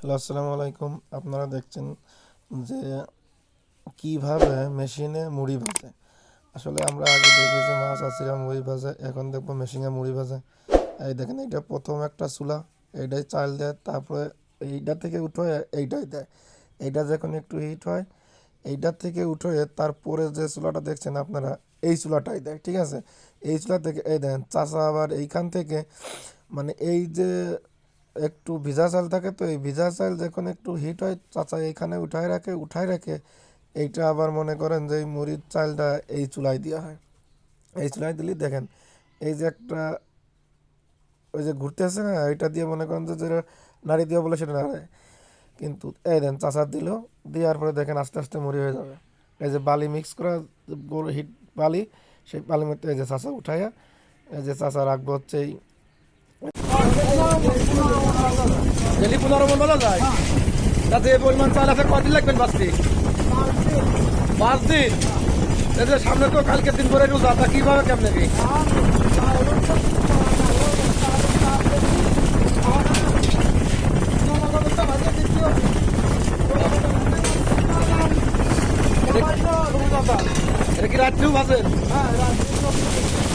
Hello, আসসালামু আলাইকুম। আপনারা দেখছেন যে কীভাবে মেশিনে মুড়ি ভাজে। আসলে আমরা আগে দেখেছি মাছ আসিরা মুড়ি ভাজে, এখন দেখব মেশিনে মুড়ি ভাজে। এই দেখেন এটা প্রথম একটা চুলা, এইটাই চাল দেয়, তারপরে এইটা থেকে উঠে এইটাই দেয়। এইটা যখন একটু হিট হয় এইটার থেকে উঠে তারপরে যে চুলাটা দেখছেন আপনারা, এই চুলাটাই দেয়, ঠিক আছে? এই চুলা থেকে, এই দেন চাষা আবার এইখান থেকে মানে এই যে একটু ভিজা চাল থাকে তো এই ভিজা চাল যখন একটু হিট হয়, চাচা এখানে উঠায় রাখে উঠায় রাখে, এইটা আবার মনে করেন যে এই মুড়ির চালটা এই চুলায় দেওয়া হয়। এই চুলায় দিলে দেখেন, এই যে একটা ওই যে ঘুরতে আসে না, এইটা দিয়ে মনে করেন যে যেটা নাড়ি দিয়ে বলে সেটা নাড়ায়। কিন্তু এই দেন, চাচা দিল, দেওয়ার পরে দেখেন আস্তে আস্তে মুড়ি হয়ে যাবে। এই যে বালি মিক্স করা হিট বালি, সেই বালির মধ্যে এই যে চাচা উঠাইয়া এই যে চাচা রাখব হচ্ছে এই ডেলি পনেরো মন বলা যায়, তাতে পরিমাণ চাল আছে কদিন লাগবেন বাঁচতে? পাঁচ দিন যে সামনে তো কালকে দিন পরে রোজা, তা কীভাবে কেমনে কি এটা রাত্রিও বাজেন রাত্রি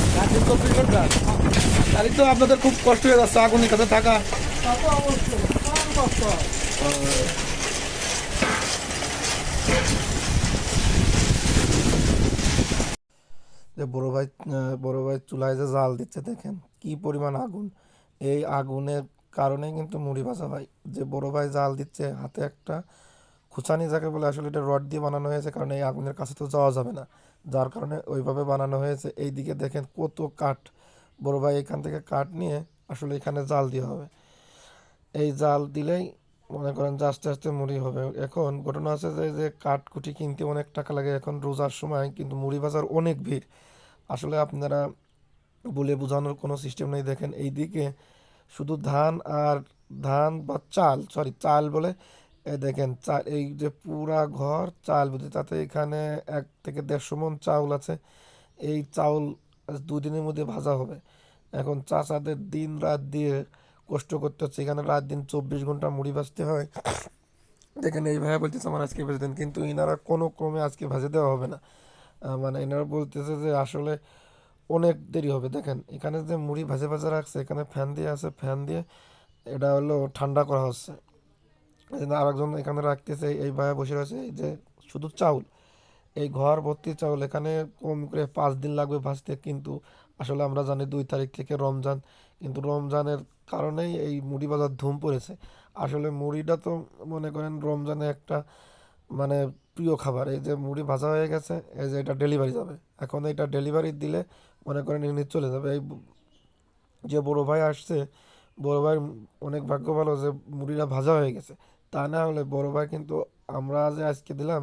তাহলে তো আপনাদের খুব কষ্ট হয়ে যাচ্ছে, আগুনের কাছে থাকা। যে বড় ভাই বড় ভাই চুলায় যে জাল দিচ্ছে, দেখেন কি পরিমাণ আগুন। এই আগুনের কারণে কিন্তু মুড়ি ভাজা হয়। যে বড় ভাই জাল দিচ্ছে, হাতে একটা খুচানি যাকে বলে, আসলে এটা রড দিয়ে বানানো হয়েছে, কারণ এই আগুনের কাছে তো যাওয়া যাবে না। যার কারণে ওইভাবে বানানো হয়েছে। এই দিকে দেখেন কত কাঠ। বড় ভাই এখান থেকে কাঠ নিয়ে আসলে এখানে জাল দেওয়া হবে। এই জাল দিলেই মনে করেন যে আস্তে আস্তে মুড়ি হবে। এখন ঘটনা আছে যে যে কাঠকুটি কিনতে অনেক টাকা লাগে এখন রোজার সময়, কিন্তু মুড়ি বাজার অনেক ভিড়। আসলে আপনারা বলে বোঝানোর কোনো সিস্টেম নেই। দেখেন এইদিকে শুধু ধান আর ধান বা চাল সরি চাল বলে দেখেন, চা এই যে পুরা ঘর, চাল বুঝি, তাতে এখানে এক থেকে দেড়শো মন চাউল আছে। এই চাউল দুদিনের মধ্যে ভাজা হবে। এখন চাষাদের দিন রাত দিয়ে কষ্ট করতে হচ্ছে। এখানে রাত দিন চব্বিশ ঘণ্টা মুড়ি ভাজতে হয়। দেখেন, এই ভাইয়া বলতেছে, আমার আজকে ভেজে দেন কিন্তু ইনারা কোনো ক্রমে আজকে ভেজে দেওয়া হবে না। মানে এনারা বলতেছে যে, আসলে অনেক দেরি হবে। দেখেন, এখানে যে মুড়ি ভাজে ভাজা রাখছে, এখানে ফ্যান দিয়ে আছে, ফ্যান দিয়ে এটা হলো ঠান্ডা করা হচ্ছে। আরেকজন এখানে রাখতেছে, এই ভাইয়া বসে রয়েছে, এই যে শুধু চাউল। এই ঘর ভর্তি চাউল এখানে কম করে পাঁচ দিন লাগবে ভাজতে কিন্তু আসলে আমরা জানি দুই তারিখ থেকে রমজান, কিন্তু রমজানের কারণেই এই মুড়ি বাজার ধুম পড়েছে। আসলে মুড়িটা তো মনে করেন রমজানে একটা মানে প্রিয় খাবার। এই যে মুড়ি ভাজা হয়ে গেছে, এই যে এটা ডেলিভারি যাবে। এখন এটা ডেলিভারি দিলে মনে করেন ইউনিট চলে যাবে। এই যে বড় ভাই আসছে, বড় ভাই অনেক ভাগ্য ভালো যে মুড়িটা ভাজা হয়ে গেছে। তা না হলে বড় ভাই কিন্তু আমরা যে আজকে দিলাম